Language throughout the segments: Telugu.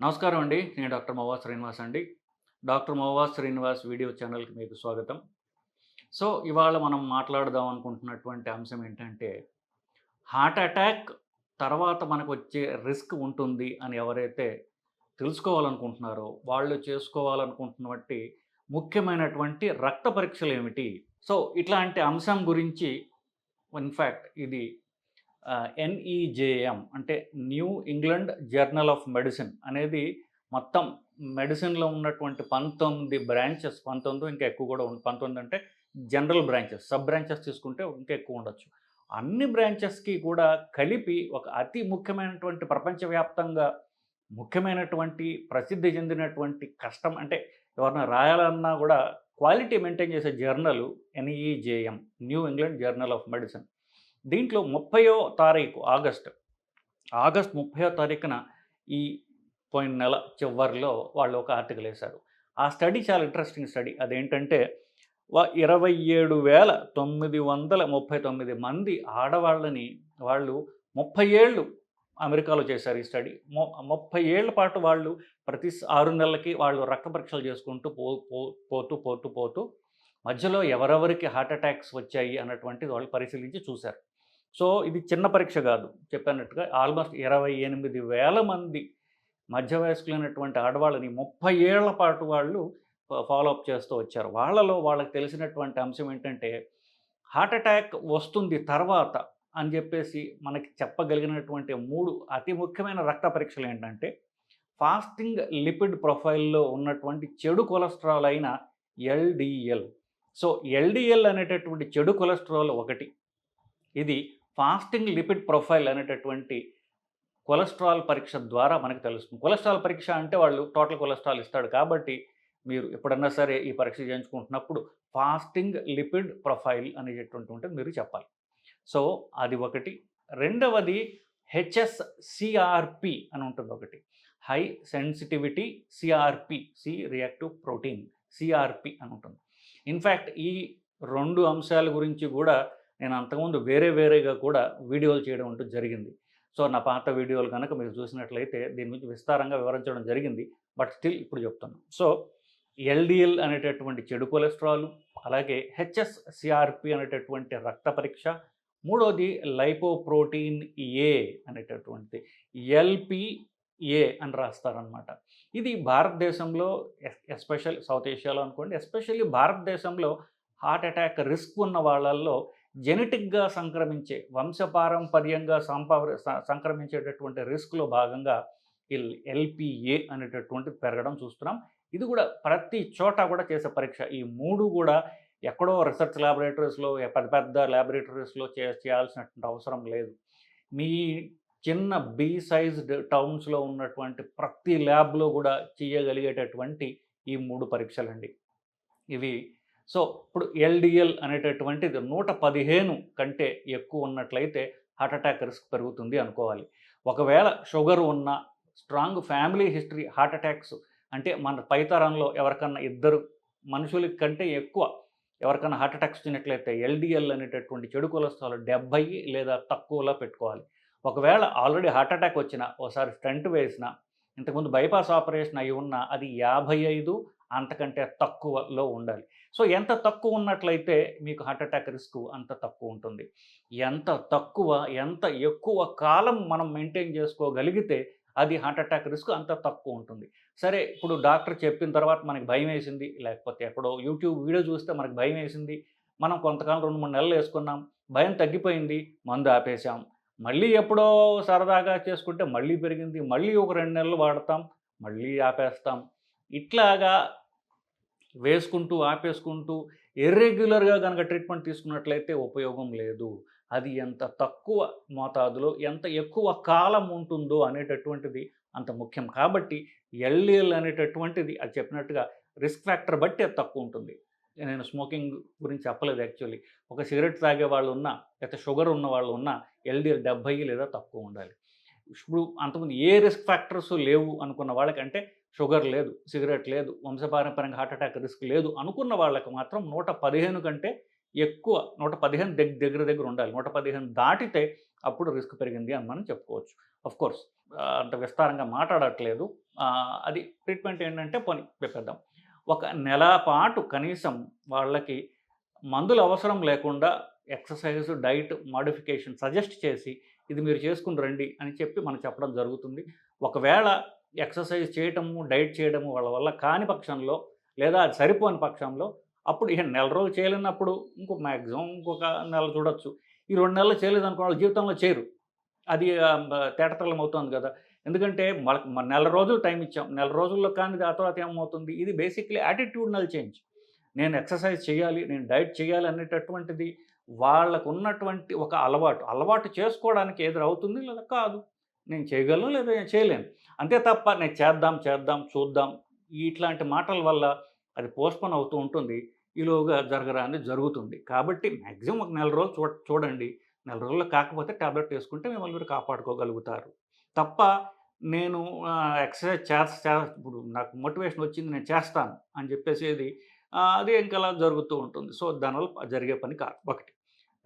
నమస్కారం అండి. నేను డాక్టర్ మోవా శ్రీనివాస్ అండి. డాక్టర్ మోవా శ్రీనివాస్ వీడియో ఛానల్కి మీకు స్వాగతం. సో ఇవాళ మనం మాట్లాడదాం అనుకుంటున్నటువంటి అంశం ఏంటంటే హార్ట్ అటాక్ తర్వాత మనకు వచ్చే రిస్క్ ఉంటుంది అని ఎవరైతే తెలుసుకోవాలనుకుంటున్నారో వాళ్ళు చేసుకోవాలనుకుంటున్నటువంటి ముఖ్యమైనటువంటి రక్త పరీక్షలు ఏమిటి? సో ఇట్లాంటి అంశం గురించి ఇన్ఫ్యాక్ట్ ఇది ఎన్ఈజేఎం అంటే New England Journal of Medicine అనేది మొత్తం మెడిసిన్లో ఉన్నటువంటి పంతొమ్మిది బ్రాంచెస్ పంతొమ్మిది ఇంకా ఎక్కువ కూడా ఉంది పంతొమ్మిది అంటే జనరల్ బ్రాంచెస్ సబ్ బ్రాంచెస్ తీసుకుంటే ఇంకా ఎక్కువ ఉండొచ్చు. అన్ని బ్రాంచెస్కి కూడా కలిపి ఒక అతి ముఖ్యమైనటువంటి ప్రపంచవ్యాప్తంగా ముఖ్యమైనటువంటి ప్రసిద్ధి చెందినటువంటి కష్టం అంటే ఎవరిన రాయాలన్నా కూడా క్వాలిటీ మెయింటైన్ చేసే journal NEJM new England journal of medicine దీంట్లో ముప్పయో తారీఖు ఆగస్టు. ఆగస్ట్ ముప్పయో తారీఖున ఈ పోయిన నెల చివరిలో వాళ్ళు ఒక ఆర్టికల్ వేశారు. ఆ స్టడీ చాలా ఇంట్రెస్టింగ్ స్టడీ. అదేంటంటే ఇరవై ఏడు వేల తొమ్మిది వందల ముప్పై తొమ్మిది మంది ఆడవాళ్ళని వాళ్ళు ముప్పై ఏళ్ళు అమెరికాలో చేశారు ఈ స్టడీ. ముప్పై ఏళ్ళ పాటు వాళ్ళు ప్రతి ఆరు నెలలకి వాళ్ళు రక్త పరీక్షలు చేసుకుంటూ పో పో- పోతూ పోతూ పోతూ మధ్యలో ఎవరెవరికి హార్ట్ అటాక్స్ వచ్చాయి అన్నటువంటిది వాళ్ళు పరిశీలించి చూశారు. సో ఇది చిన్న పరీక్ష కాదు. చెప్పినట్టుగా ఆల్మోస్ట్ ఇరవై ఎనిమిది వేల మంది మధ్య వయస్కులైనటువంటి ఆడవాళ్ళని ముప్పై ఏళ్ళ పాటు వాళ్ళు ఫాలోఅప్ చేస్తూ వచ్చారు. వాళ్ళలో వాళ్ళకి తెలిసినటువంటి అంశం ఏంటంటే హార్ట్ అటాక్ వస్తుంది తర్వాత అని చెప్పేసి మనకి చెప్పగలిగినటువంటి మూడు అతి ముఖ్యమైన రక్త పరీక్షలు ఏంటంటే ఫాస్టింగ్ లిపిడ్ ప్రొఫైల్లో ఉన్నటువంటి చెడు కొలెస్ట్రాల్ అయిన ఎల్డిఎల్ సో ఎల్డిఎల్ అనేటటువంటి చెడు కొలెస్ట్రాల్ ఒకటి. ఇది ఫాస్టింగ్ లిపిడ్ ప్రొఫైల్ అనేటటువంటి కొలెస్ట్రాల్ పరీక్ష ద్వారా మనకు తెలుస్తుంది. కొలెస్ట్రాల్ పరీక్ష అంటే వాళ్ళు టోటల్ కొలెస్ట్రాల్ ఇస్తాడు కాబట్టి మీరు ఎప్పుడన్నా సరే ఈ పరీక్ష చేయించుకుంటున్నప్పుడు ఫాస్టింగ్ లిపిడ్ ప్రొఫైల్ అనేటటువంటి ఉంటుంది మీరు చెప్పాలి. సో అది ఒకటి. రెండవది హెచ్ఎస్సిఆర్పి అని ఉంటుంది ఒకటి. High sensitivity CRP C reactive protein CRP అని ఉంటుంది. ఇన్ఫ్యాక్ట్ ఈ రెండు అంశాల గురించి కూడా నేను అంతకుముందు వేరే వేరేగా కూడా వీడియోలు చేయడం అంటూ జరిగింది. సో నా పాత వీడియోలు కనుక మీరు చూసినట్లయితే దీని గురించి విస్తారంగా వివరించడం జరిగింది. బట్ స్టిల్ ఇప్పుడు చెప్తున్నాను సో ఎల్డిఎల్ అనేటటువంటి చెడు కొలెస్ట్రాల్ అలాగే హెచ్ఎస్సిఆర్పి అనేటటువంటి రక్త పరీక్ష మూడోది లైపోప్రోటీన్ ఏ అనేటటువంటిది. ఎల్పిఏ అని రాస్తారనమాట ఇది భారతదేశంలో ఎస్పెషల్ సౌత్ ఏషియాలో అనుకోండి ఎస్పెషల్లీ భారతదేశంలో హార్ట్ అటాక్ రిస్క్ ఉన్న వాళ్ళల్లో జెనెటిక్గా సంక్రమించే వంశపారంపర్యంగా సంపా సంక్రమించేటటువంటి రిస్క్లో భాగంగా ఈ ఎల్పిఏ అనేటటువంటి పెరగడం చూస్తున్నాం. ఇది కూడా ప్రతి చోట కూడా చేసే పరీక్ష. ఈ మూడు కూడా ఎక్కడో రీసెర్చ్ ల్యాబొరేటరీస్లో పెద్ద పెద్ద ల్యాబొరేటరీస్లో చే చేయాల్సినటువంటి అవసరం లేదు. మీ చిన్న బీ సైజ్డ్ టౌన్స్లో ఉన్నటువంటి ప్రతి ల్యాబ్లో కూడా చేయగలిగేటటువంటి ఈ మూడు పరీక్షలండి. ఇవి సో ఇప్పుడు ఎల్డిఎల్ అనేటటువంటిది నూట పదిహేను కంటే ఎక్కువ ఉన్నట్లయితే హార్ట్ అటాక్ రిస్క్ పెరుగుతుంది అనుకోవాలి. ఒకవేళ షుగర్ ఉన్న strong family history heart attacks అంటే మన పైతరంలో ఎవరికన్నా ఇద్దరు మనుషుల కంటే ఎక్కువ ఎవరికైనా హార్ట్ అటాక్స్ వచ్చినట్లయితే ఎల్డిఎల్ అనేటటువంటి చెడు కొలెస్ట్రాల్ డెబ్బై లేదా తక్కువలో పెట్టుకోవాలి. ఒకవేళ ఆల్రెడీ హార్ట్ అటాక్ వచ్చిన ఒకసారి స్టంట్ వేసిన ఇంతకుముందు బైపాస్ ఆపరేషన్ అయి ఉన్న అది యాభై ఐదు అంతకంటే తక్కువలో ఉండాలి. సో ఎంత తక్కువ ఉన్నట్లయితే మీకు హార్ట్ అటాక్ రిస్క్ అంత తక్కువ ఉంటుంది. ఎంత తక్కువ ఎంత ఎక్కువ కాలం మనం మెయింటైన్ చేసుకోగలిగితే అది హార్ట్ అటాక్ రిస్క్ అంత తక్కువ ఉంటుంది. సరే ఇప్పుడు డాక్టర్ చెప్పిన తర్వాత మనకి భయం వేసింది లేకపోతే ఎక్కడో యూట్యూబ్ వీడియో చూస్తే మనకి భయం వేసింది. మనం కొంతకాలం రెండు మూడు నెలలు వేసుకున్నాం భయం తగ్గిపోయింది మందు ఆపేసాం మళ్ళీ ఎప్పుడో సరదాగా చేసుకుంటే మళ్ళీ పెరిగింది మళ్ళీ ఒక రెండు నెలలు వాడతాం మళ్ళీ ఆపేస్తాం. ఇట్లాగా వేసుకుంటూ ఆపేసుకుంటూ ఇర్రెగ్యులర్గా కనుక ట్రీట్మెంట్ తీసుకున్నట్లయితే ఉపయోగం లేదు. అది ఎంత తక్కువ మోతాదులో ఎంత ఎక్కువ కాలం ఉంటుందో అనేటటువంటిది అంత ముఖ్యం. కాబట్టి ఎల్ఈఎల్ అనేటటువంటిది అది చెప్పినట్టుగా రిస్క్ ఫ్యాక్టర్ బట్టి అది తక్కువ ఉంటుంది. నేను స్మోకింగ్ గురించి చెప్పలేదు యాక్చువల్లీ. ఒక సిగరెట్ తాగే వాళ్ళు ఉన్నా లేకపోతే షుగర్ ఉన్న వాళ్ళు ఉన్నా ఎల్డిఎల్ డెబ్బై లేదా తక్కువ ఉండాలి. ఇప్పుడు అంతకుముందు ఏ రిస్క్ ఫ్యాక్టర్స్ లేవు అనుకున్న వాళ్ళకంటే షుగర్ లేదు సిగరెట్ లేదు వంశపారంపరంగా హార్ట్ అటాక్ రిస్క్ లేదు అనుకున్న వాళ్ళకి మాత్రం నూట పదిహేను కంటే ఎక్కువ నూట పదిహేను దగ్గర దగ్గర దగ్గర ఉండాలి. నూట పదిహేను దాటితే అప్పుడు రిస్క్ పెరిగింది అని మనం చెప్పుకోవచ్చు. అఫ్ కోర్స్ అంత విస్తారంగా మాట్లాడట్లేదు. అది ట్రీట్మెంట్ ఏంటంటే పని చెప్పేద్దాం. ఒక నెల పాటు కనీసం వాళ్ళకి మందులు అవసరం లేకుండా ఎక్సర్సైజ్ డైట్ మాడిఫికేషన్ సజెస్ట్ చేసి ఇది మీరు చేసుకుని రండి అని చెప్పి మనం చెప్పడం జరుగుతుంది. ఒకవేళ ఎక్సర్సైజ్ చేయటము డైట్ చేయడము వాళ్ళ వల్ల కాని పక్షంలో లేదా అది సరిపోని పక్షంలో అప్పుడు ఇక నెల రోజులు చేయలేనప్పుడు ఇంకో మ్యాక్సిమం ఇంకొక నెల చూడొచ్చు. ఈ రెండు నెలలు చేయలేదు అనుకో వాళ్ళ జీవితంలో చేయరు. అది తేటతలం అవుతుంది కదా. ఎందుకంటే మన నెల రోజులు టైం ఇచ్చాం. నెల రోజుల్లో కానీ ఆ తర్వాత ఏమవుతుంది? ఇది బేసిక్లీ యాటిట్యూడ్నల్ చేంజ్. నేను ఎక్సర్సైజ్ చేయాలి నేను డైట్ చేయాలి అనేటటువంటిది వాళ్ళకు ఉన్నటువంటి ఒక అలవాటు. అలవాటు చేసుకోవడానికి ఏదో అవుతుంది లేదా కాదు. నేను చేయగలను లేదా నేను చేయలేను. అంతే తప్ప నేను చేద్దాం చేద్దాం చూద్దాం ఇట్లాంటి మాటల వల్ల అది పోస్ట్పోన్ అవుతూ ఉంటుంది. ఈలోగా జరగరాని జరుగుతుంది. కాబట్టి మ్యాక్సిమం ఒక నెల రోజులు చూ చూడండి. నెల రోజుల్లో కాకపోతే ట్యాబ్లెట్ వేసుకుంటే మిమ్మల్ని మీరు కాపాడుకోగలుగుతారు. తప్ప నేను ఎక్సర్సైజ్ చేస్తా ఇప్పుడు నాకు మోటివేషన్ వచ్చింది నేను చేస్తాను అని చెప్పేసేది అది ఇంకా అలా జరుగుతూ ఉంటుంది. సో దానివల్ల జరిగే పని కాదు. ఒకటి.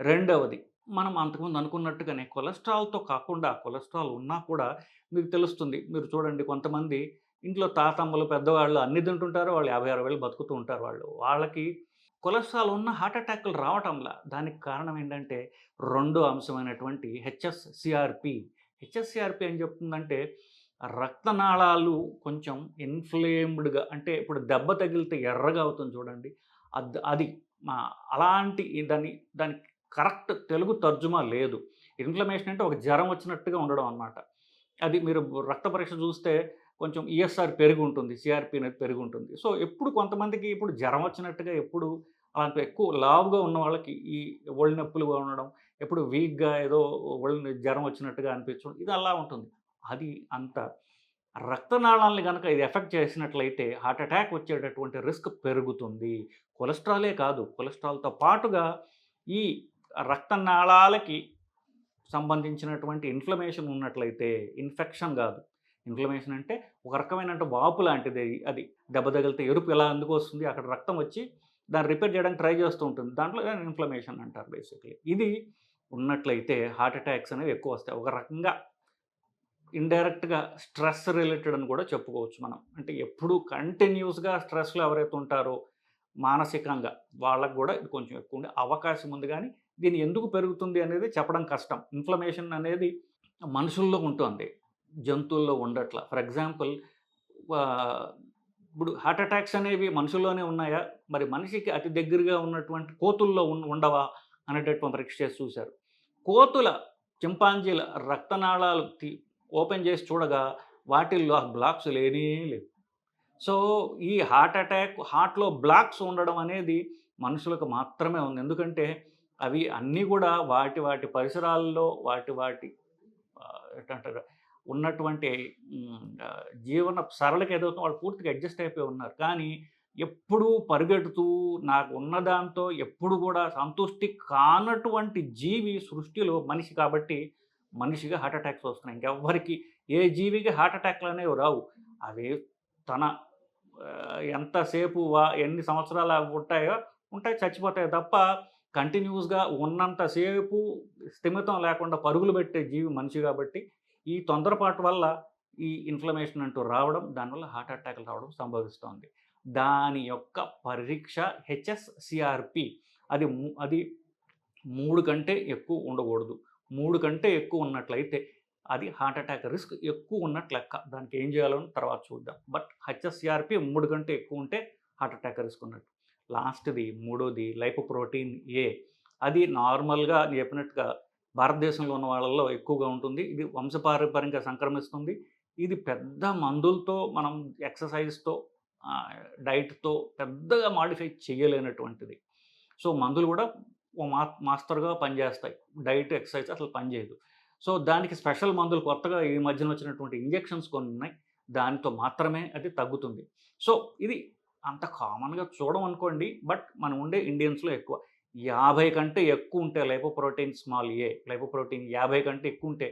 రెండవది మనం అంతకుముందు అనుకున్నట్టుగానే కొలెస్ట్రాల్తో కాకుండా కొలెస్ట్రాల్ ఉన్నా కూడా మీకు తెలుస్తుంది. మీరు చూడండి కొంతమంది ఇంట్లో తాతమ్మలు పెద్దవాళ్ళు అన్ని తింటుంటారు. వాళ్ళు యాభై అరవై వేలు బతుకుతూ ఉంటారు వాళ్ళు. వాళ్ళకి కొలెస్ట్రాల్ ఉన్న హార్ట్ అటాక్లు రావటంలా. దానికి కారణం ఏంటంటే రెండో అంశమైనటువంటి హెచ్ఎస్సిఆర్పి హెచ్ఎస్సిఆర్పి ఏం చెప్తుందంటే రక్తనాళాలు కొంచెం ఇన్ఫ్లేమ్డ్గా అంటే ఇప్పుడు దెబ్బ తగిలితే ఎర్రగా అవుతుంది చూడండి. అది అది మా అలాంటి దాని దానికి కరెక్ట్ తెలుగు తర్జుమా లేదు. ఇన్ఫ్లమేషన్ అంటే ఒక జ్వరం వచ్చినట్టుగా ఉండడం అన్నమాట. అది మీరు రక్త పరీక్ష చూస్తే కొంచెం ఈఎస్ఆర్ పెరిగి ఉంటుంది సిఆర్పి అనేది పెరిగి ఉంటుంది సో ఎప్పుడు కొంతమందికి ఇప్పుడు జ్వరం వచ్చినట్టుగా ఎప్పుడు అలాంటి ఎక్కువ లావుగా ఉన్న వాళ్ళకి ఈ ఒళ్ళు నొప్పులుగా ఉండడం ఎప్పుడు వీక్గా ఏదో ఒళ్ళు జ్వరం వచ్చినట్టుగా అనిపించడం ఇది అలా ఉంటుంది. అది అంత రక్తనాళాలని కనుక ఇది ఎఫెక్ట్ చేసినట్లయితే హార్ట్ అటాక్ వచ్చేటటువంటి రిస్క్ పెరుగుతుంది. కొలెస్ట్రాలే కాదు కొలెస్ట్రాల్తో పాటుగా ఈ రక్తనాళాలకి సంబంధించినటువంటి ఇన్ఫ్లమేషన్ ఉన్నట్లయితే ఇన్ఫెక్షన్ కాదు. ఇన్ఫ్లమేషన్ అంటే ఒక రకమైన వాపు లాంటిది. అది దెబ్బ తగిలితే ఎరుపు ఎలా అందుకు వస్తుంది? అక్కడ రక్తం వచ్చి దాన్ని రిపేర్ చేయడానికి ట్రై చేస్తూ ఉంటుంది. దాంట్లో ఇన్ఫ్లమేషన్ అంటారు బేసిక్లీ ఇది ఉన్నట్లయితే హార్ట్ అటాక్స్ అనేవి ఎక్కువ వస్తాయి. ఒక రకంగా ఇండైరెక్ట్గా స్ట్రెస్ రిలేటెడ్ అని కూడా చెప్పుకోవచ్చు మనం. అంటే ఎప్పుడు కంటిన్యూస్గా స్ట్రెస్లో ఎవరైతే ఉంటారో మానసికంగా వాళ్ళకు కూడా ఇది కొంచెం ఎక్కువ ఉండే అవకాశం ఉంది కానీ దీని ఎందుకు పెరుగుతుంది అనేది చెప్పడం కష్టం. ఇన్ఫ్లమేషన్ అనేది మనుషుల్లో ఉంటుంది. జంతువుల్లో ఉండట్ల. ఫర్ ఎగ్జాంపుల్ ఇప్పుడు హార్ట్ అటాక్స్ అనేవి మనుషుల్లోనే ఉన్నాయా? మరి మనిషికి అతి దగ్గరగా ఉన్నటువంటి కోతుల్లో ఉండవా? అనేటటువంటి పరీక్ష చేసి చూశారు. కోతుల చింపాంజీల రక్తనాళాలు తీ- ఓపెన్ చేసి చూడగా వాటిల్లో ఆ బ్లాక్స్ లేనే లేవు. సో ఈ హార్ట్ అటాక్ హార్ట్లో బ్లాక్స్ ఉండడం అనేది మనుషులకు మాత్రమే ఉంది. ఎందుకంటే అవి అన్నీ కూడా వాటి వాటి పరిసరాల్లో వాటి వాటి ఏంటంటారు ఉన్నటువంటి జీవన సరళకి ఏదవుతుందో వాళ్ళు పూర్తిగా అడ్జస్ట్ అయిపోయి ఉన్నారు. కానీ ఎప్పుడూ పరిగెడుతూ నాకు ఉన్నదాంతో ఎప్పుడు కూడా సంతృష్టి కానటువంటి జీవి సృష్టిలో మనిషి కాబట్టి మనిషిగా హార్ట్ అటాక్స్ వస్తున్నాయి. ఇంకెవ్వరికి ఏ జీవికి హార్ట్ అటాక్లు అనేవి రావు. అవి తన ఎంతసేపు వా ఎన్ని సంవత్సరాలు అవి ఉంటాయో ఉంటాయి చచ్చిపోతాయి తప్ప కంటిన్యూస్గా ఉన్నంతసేపు స్థిమితం లేకుండా పరుగులు పెట్టే జీవి మనిషి కాబట్టి ఈ తొందరపాటు వల్ల ఈ ఇన్ఫ్లమేషన్ అంటూ రావడం దానివల్ల హార్ట్ అటాక్లు రావడం సంభవిస్తోంది. దాని యొక్క పరీక్ష హెచ్ఎస్సిఆర్పి అది అది మూడు కంటే ఎక్కువ ఉండకూడదు. మూడు కంటే ఎక్కువ ఉన్నట్లయితే అది హార్ట్ అటాక్ రిస్క్ ఎక్కువ ఉన్నట్లు లెక్క. దానికి ఏం చేయాలో తర్వాత చూద్దాం. బట్ హెచ్ఎస్సిఆర్పి మూడు కంటే ఎక్కువ ఉంటే హార్ట్ అటాక్ రిస్క్ ఉన్నట్టు. లాస్ట్ది మూడోది లైపోప్రోటీన్ ఏ అది నార్మల్గా చెప్పినట్టుగా భారతదేశంలో ఉన్న వాళ్ళల్లో ఎక్కువగా ఉంటుంది. ఇది వంశపారంపర్యంగా సంక్రమిస్తుంది. ఇది పెద్ద మందులతో మనం ఎక్సర్సైజ్తో డైట్తో పెద్దగా మాడిఫై చేయలేనటువంటిది. సో మందులు కూడా ఓ మా మాస్టర్గా పనిచేస్తాయి. డైట్ ఎక్సర్సైజ్ అసలు పనిచేయదు సో దానికి స్పెషల్ మందులు కొత్తగా ఈ మధ్యన వచ్చినటువంటి ఇంజెక్షన్స్ కొన్ని ఉన్నాయి దానితో మాత్రమే అది తగ్గుతుంది. సో ఇది అంత కామన్గా చూడం అనుకోండి బట్ మనం ఉండే ఇండియన్స్లో ఎక్కువ. యాభై కంటే ఎక్కువ ఉంటే లైపోప్రోటీన్ స్మాల్ ఏ లైపోప్రోటీన్ యాభై కంటే ఎక్కువ ఉంటే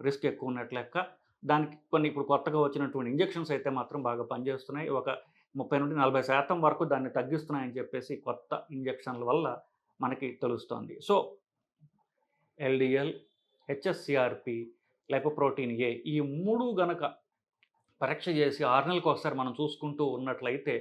రిస్క్ ఎక్కువ ఉన్నట్లు లెక్క. దానికి కొన్ని ఇప్పుడు కొత్తగా వచ్చినటువంటి ఇంజెక్షన్స్ అయితే మాత్రం బాగా పనిచేస్తున్నాయి. ఒక ముప్పై నుండి నలభై శాతం వరకు దాన్ని తగ్గిస్తున్నాయని చెప్పేసి కొత్త ఇంజెక్షన్ల వల్ల మనకి తెలుస్తోంది. So LDL HSCRP lipoprotein A ఈ మూడు గనక పరీక్ష చేసి ఆరు నెలలకు ఒకసారి మనం చూసుకుంటూ ఉన్నట్లయితే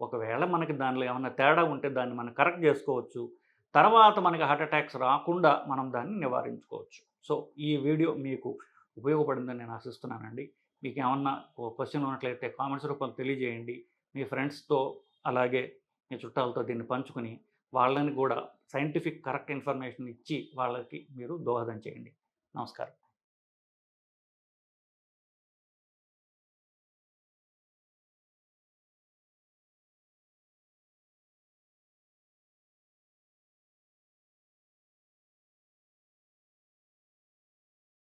ఒకవేళ మనకి దానిలో ఏమైనా తేడా ఉంటే దాన్ని మనం కరెక్ట్ చేసుకోవచ్చు. తర్వాత మనకి హార్ట్ అటాక్స్ రాకుండా మనం దాన్ని నివారించుకోవచ్చు. సో ఈ వీడియో మీకు ఉపయోగపడిందని నేను ఆశిస్తున్నానండి. మీకు ఏమన్నా క్వశ్చన్ ఉన్నట్లయితే కామెంట్స్ రూపంలో తెలియజేయండి. మీ ఫ్రెండ్స్తో అలాగే మీ చుట్టాలతో దీన్ని పంచుకుని వాళ్ళని కూడా సైంటిఫిక్ కరెక్ట్ ఇన్ఫర్మేషన్ ఇచ్చి వాళ్ళకి మీరు దోహదం చేయండి. నమస్కారం.